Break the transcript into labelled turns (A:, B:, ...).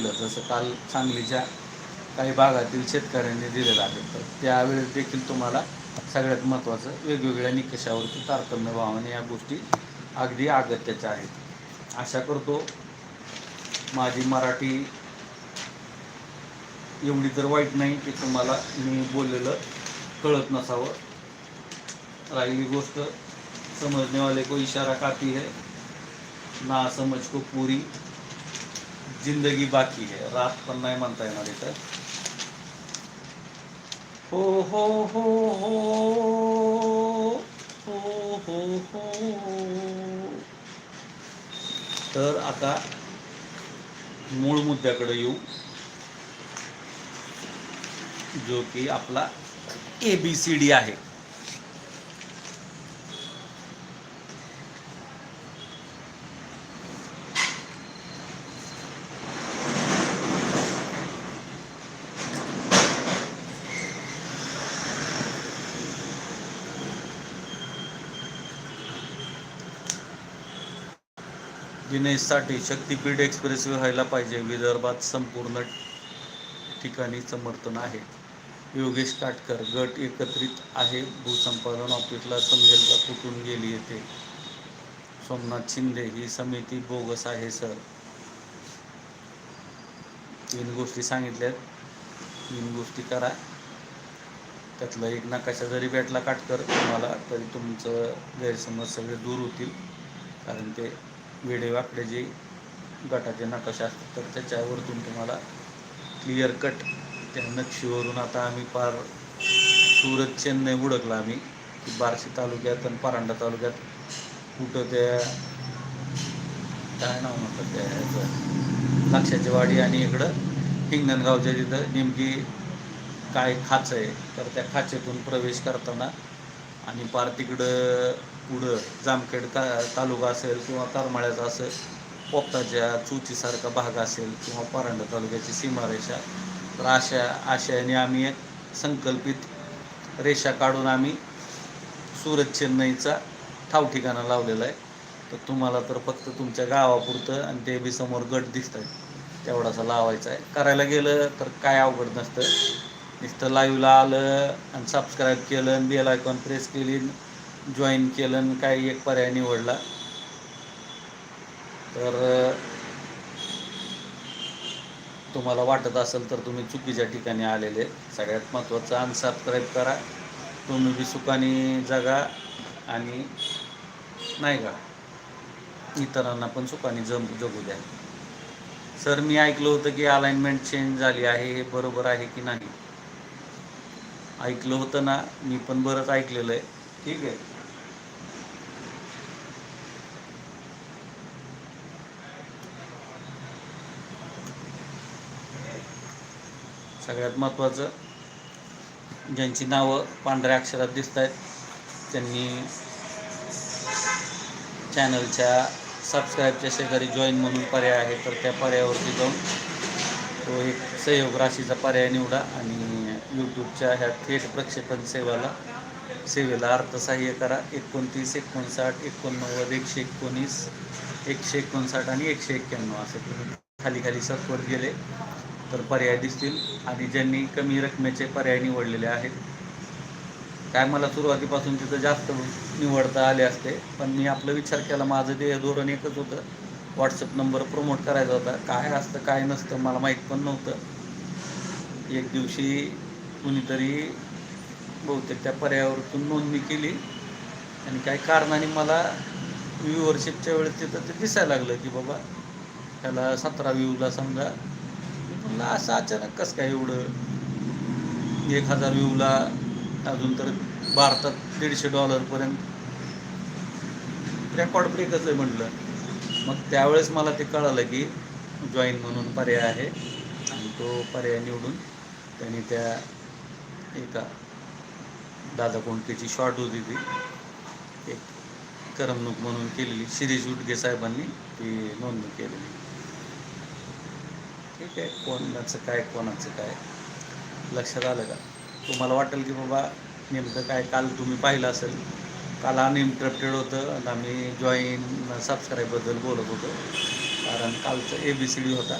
A: दिलं जसं काल सांगलीच्या काही भागातील शेतकऱ्यांनी दिलेलं आहे. तर त्यावेळेस देखील तुम्हाला सगळ्यात महत्त्वाचं वेगवेगळ्या निकषावरती तारतम्य भावाने या गोष्टी अगदी अगत्याच्या आहेत. आशा करतो माझी मराठी एवढी तर वाईट नाही की तुम्हाला मी बोललेलं कळत नसावं. राहिली गोष्ट समजने वाले को इशारा काती है ना समझ को पूरी. जिंदगी बाकी है। रात पण नाही म्हणता येणार इथं. हो हो हो हो हो हो हो. तर आता मूळ मुद्द्याकडे येऊ जो की आपला ए बी सी डी आहे. दिनेशसाठी शक्तीपीठ एक्सप्रेस व्हायला पाहिजे. विदर्भात संपूर्ण ठिकाणी समर्थन आहे. योगेश काटकर गट एकत्रित आहे. भूसंपादन ऑफिसला समजेल का कुठून गेली येते. सोमनाथ शिंदे ही समिती बोगस आहे सर. तीन गोष्टी सांगितल्यात. तीन गोष्टी करा. त्यातला एक नकाशा जरी भेटला काटकर तुम्हाला तरी तुमचं गैरसमज सगळे दूर होतील. कारण ते वेडेवाकडे जे गटाचे नकाशे असतात तर त्याच्यावरतून तुम्हाला क्लिअर कट त्या नक्षीवरून आता आम्ही पार सुरत चेन्नई उडकला आम्ही. की बार्शी तालुक्यात आणि परांडा तालुक्यात कुठं त्या काय नाव म्हणतात त्या ह्याचं वाडी आणि इकडं हिंगणगावच्या तिथं नेमकी काय खाच आहे. तर त्या खाचेतून प्रवेश करताना आणि पार तिकडं पुढं जामखेड का तालुका असेल किंवा करमाळ्याचा असेल पोपटाच्या चुचीसारखा भाग असेल किंवा परांडा तालुक्याची सीमारेषा तर अशा आशयाने आम्ही एक संकल्पित रेषा काढून आम्ही सुरत चेन्नईचा ठाव ठिकाणा लावलेला आहे. तर तुम्हाला तर फक्त तुमच्या गावापुरतं आणि ते बी समोर गट दिसत आहे तेवढासा लावायचा आहे. करायला गेलं तर काय अवघड नसतं. नुसतं लाईव्हला आलं आणि सबस्क्राईब केलं आणि बेल आयकॉन प्रेस केली. जॉईन केलं आणि काय एक पर्याय निवडला. तर तुम्हाला वाटत असेल तर तुम्ही चुकीच्या ठिकाणी आलेले. सगळ्यात महत्त्वाचं अनसबस्क्राईब करा. तुम्ही बी सुखाने जगा आणि नाही का? इतरांना पण सुखाने जम जगू द्या. सर मी ऐकलं होतं की अलाइनमेंट चेंज झाली आहे हे बरोबर आहे की नाही? ऐकलं होतं ना? मी पण बरंच ऐकलेलं आहे. ठीक आहे. सगळ्यात महत्त्वाचं. ज्यांची नावं पांढऱ्या अक्षरात दिसत आहेत त्यांनी चॅनलच्या सबस्क्राईबच्या शेजारी जॉईन म्हणून पर्याय आहे तर त्या पर्यायावरती जाऊन तो एक सहयोग राशीचा पर्याय निवडा आणि यूट्यूबच्या ह्या थेट प्रक्षेपण सेवेला सेवेला अर्थसहाय्य करा. एकोणतीस एकोणसाठ एकोणनव्वद एकशे एकोणीस एकशे एकोणसाठ आणि एकशे एक्क्याण्णव असे तुम्ही खाली खाली सरकवत गेले. तर पर्याय दिसतील आणि ज्यांनी कमी रकमेचे पर्याय निवडलेले आहेत काय मला सुरुवातीपासून तिथं जास्त निवडता आले असते पण मी आपला विचार केला माझं ते धोरण एकच होतं. व्हॉट्सअप नंबर प्रमोट करायचा होता. काय असतं काय नसतं मला माहीत पण नव्हतं. एक दिवशी कुणीतरी बहुतेक त्या पर्यायावरतून नोंदणी केली आणि काही कारणाने मला व्ह्यूवरशिपच्या वेळेस तिथं ते दिसायला लागलं की बाबा त्याला सतरा व्ह्यूला समजा म्हणलं असं अचानक कसं काय एवढं? एक हजार व्ह्यूला अजून तर भारतात दीडशे डॉलरपर्यंत रेकॉर्ड ब्रेकच आहे म्हटलं मग त्यावेळेस मला ते कळालं की जॉईन म्हणून पर्याय आहे. आणि तो पर्याय निवडून त्यांनी त्या एका दादा कोंडकेची शॉर्ट होती ती. एक करमणूक म्हणून केलेली. शिरीष उटगे साहेबांनी ती नोंदणी केलेली. ठीक आहे. कोणाचं काय कोणाचं काय? लक्षात आलं का? तुम्हाला वाटेल की बाबा नेमकं काय काल तुम्ही पाहिलं असेल. काल अनइंटरप्टेड होतं आणि आम्ही जॉईन सबस्क्राईबबद्दल बोलत होतो. कारण कालचं ए बी सी डी होता.